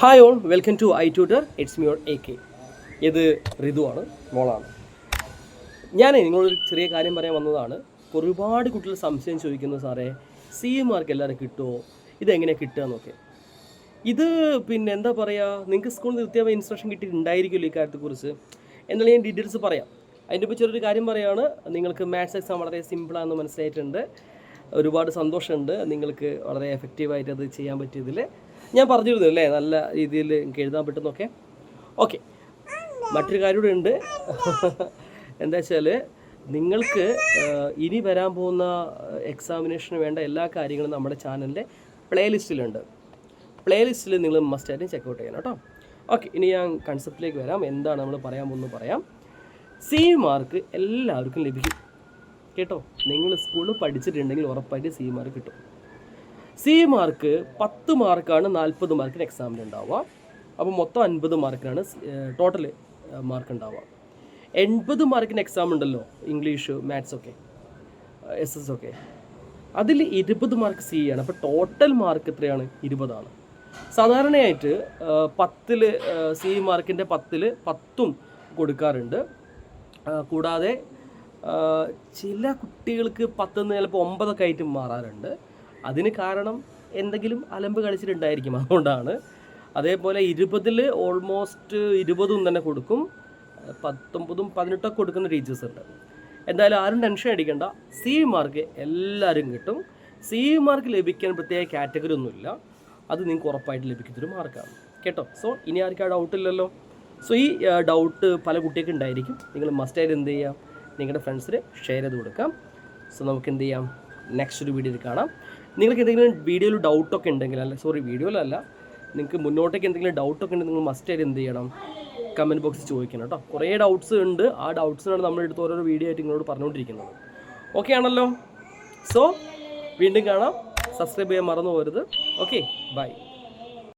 Hi all welcome to I tutor it's മ്യൂർ A K ഇത് ഋതുവാണ് മോളാണ്. ഞാൻ നിങ്ങളൊരു ചെറിയ കാര്യം പറയാൻ വന്നതാണ്. ഒരുപാട് കുട്ടികൾ സംശയം ചോദിക്കുന്നു സാറേ സി മാർക്ക് എല്ലാവരും കിട്ടുമോ ഇതെങ്ങനെയാണ് കിട്ടുക എന്നൊക്കെ? ഇത് പിന്നെ എന്താ പറയുക നിങ്ങൾക്ക് സ്കൂളിൽ കൃത്യമായ ഇൻസ്ട്രക്ഷൻ കിട്ടിയിട്ടുണ്ടായിരിക്കുമല്ലോ ഈ കാര്യത്തെക്കുറിച്ച്. എന്നുള്ള ഞാൻ ഡീറ്റെയിൽസ് പറയാം. അതിന്റെ ഇപ്പോൾ ചെറിയൊരു കാര്യം പറയുകയാണ് നിങ്ങൾക്ക് മാത്സ് എക്സാം വളരെ സിമ്പിളാണെന്ന് മനസ്സിലായിട്ടുണ്ട്. ഒരുപാട് സന്തോഷമുണ്ട്. നിങ്ങൾക്ക് വളരെ എഫക്റ്റീവായിട്ട് അത് ചെയ്യാൻ പറ്റിയതിൽ ഞാൻ പറഞ്ഞിരുന്നു അല്ലേ? നല്ല രീതിയിൽ എനിക്ക് എഴുതാൻ പറ്റുന്നൊക്കെ ഓക്കെ മറ്റൊരു കാര്യം കൂടെ ഉണ്ട്. എന്താ വെച്ചാൽ നിങ്ങൾക്ക് ഇനി വരാൻ പോകുന്ന എക്സാമിനേഷന് വേണ്ട എല്ലാ കാര്യങ്ങളും നമ്മുടെ ചാനലിന്റെ പ്ലേലിസ്റ്റിലുണ്ട് പ്ലേലിസ്റ്റിൽ നിങ്ങൾ മസ്റ്റ് മസ്റ്റായിട്ടും ചെക്കൗട്ട് ചെയ്യണം കേട്ടോ. ഓക്കെ ഇനി ഞാൻ കൺസെപ്റ്റിലേക്ക് വരാം. എന്താണ് നമ്മൾ പറയാൻ പോകുന്നത് പറയാം. സി മാർക്ക് എല്ലാവർക്കും ലഭിക്കും. കേട്ടോ? നിങ്ങൾ സ്കൂളിൽ പഠിച്ചിട്ടുണ്ടെങ്കിൽ ഉറപ്പായിട്ട് സി മാർക്ക് കിട്ടും. സി മാർക്ക് പത്ത് മാർക്കാണ് നാൽപ്പത് മാർക്കിന് എക്സാമിന് ഉണ്ടാവുക. അപ്പോൾ മൊത്തം അൻപത് മാർക്കിനാണ് ടോട്ടൽ മാർക്ക് ഉണ്ടാവുക. എൺപത് മാർക്കിന് എക്സാം ഉണ്ടല്ലോ ഇംഗ്ലീഷ് മാത്സ് ഒക്കെ എസ് എസ് ഒക്കെ. അതിൽ ഇരുപത് മാർക്ക് സി ആണ്. അപ്പോൾ ടോട്ടൽ മാർക്ക് എത്രയാണ്? ഇരുപതാണ്. സാധാരണയായിട്ട് പത്തിൽ സി മാർക്കിന്റെ പത്തിൽ പത്തും കൊടുക്കാറുണ്ട്. കൂടാതെ ചില കുട്ടികൾക്ക് പത്തുനിന്ന് ചിലപ്പോൾ ഒമ്പതൊക്കെ ആയിട്ട് മാറാറുണ്ട്. അതിന് കാരണം എന്തെങ്കിലും അലമ്പ് കളിച്ചിട്ടുണ്ടായിരിക്കും. അതുകൊണ്ടാണ്. അതേപോലെ ഇരുപതിൽ ഓൾമോസ്റ്റ് ഇരുപതും തന്നെ കൊടുക്കും. പത്തൊമ്പതും പതിനെട്ടൊക്കെ കൊടുക്കുന്ന ടീച്ചേഴ്സ് ഉണ്ട്. എന്തായാലും ആരും ടെൻഷൻ അടിക്കേണ്ട. സി മാർക്ക് എല്ലാവരും കിട്ടും. സി മാർക്ക് ലഭിക്കാൻ പ്രത്യേക കാറ്റഗറി ഒന്നുമില്ല. അത് നിങ്ങൾക്ക് ഉറപ്പായിട്ട് ലഭിക്കുന്നൊരു മാർക്കാണ് കേട്ടോ? സോ ഇനി ആർക്കും ആ ഡൗട്ട് ഇല്ലല്ലോ? സോ ഈ ഡൗട്ട് പല കുട്ടികൾക്ക് ഉണ്ടായിരിക്കും. നിങ്ങൾ മസ്റ്റായിട്ട് എന്ത് ചെയ്യാം? നിങ്ങളുടെ ഫ്രണ്ട്സിന് ഷെയർ ചെയ്ത് കൊടുക്കാം. സോ നമുക്ക് എന്ത് ചെയ്യാം? നെക്സ്റ്റ് ഒരു വീഡിയോയിൽ കാണാം. നിങ്ങൾക്ക് എന്തെങ്കിലും വീഡിയോയിൽ ഡൗട്ടൊക്കെ ഉണ്ടെങ്കിൽ അല്ല സോറി വീഡിയോയിലല്ല നിങ്ങൾക്ക് മുന്നോട്ടേക്ക് എന്തെങ്കിലും ഡൗട്ടൊക്കെ ഉണ്ടെങ്കിൽ നിങ്ങൾ മസ്റ്റ് ആയിട്ട് എന്ത് ചെയ്യണം? കമന്റ് ബോക്സിൽ ചോദിക്കണം കേട്ടോ കുറേ ഡൗട്ട്സ് ഉണ്ട്. ആ ഡൗട്ട്സിനാണ് നമ്മൾ എടുത്ത് ഓരോരോ വീഡിയോ ആയിട്ട് നിങ്ങളോട് പറഞ്ഞുകൊണ്ടിരിക്കുന്നത്. ഓക്കെ ആണല്ലോ? സോ വീണ്ടും കാണാം. സബ്സ്ക്രൈബ് ചെയ്യാൻ മറന്നു പോരുത് ഓക്കെ ബൈ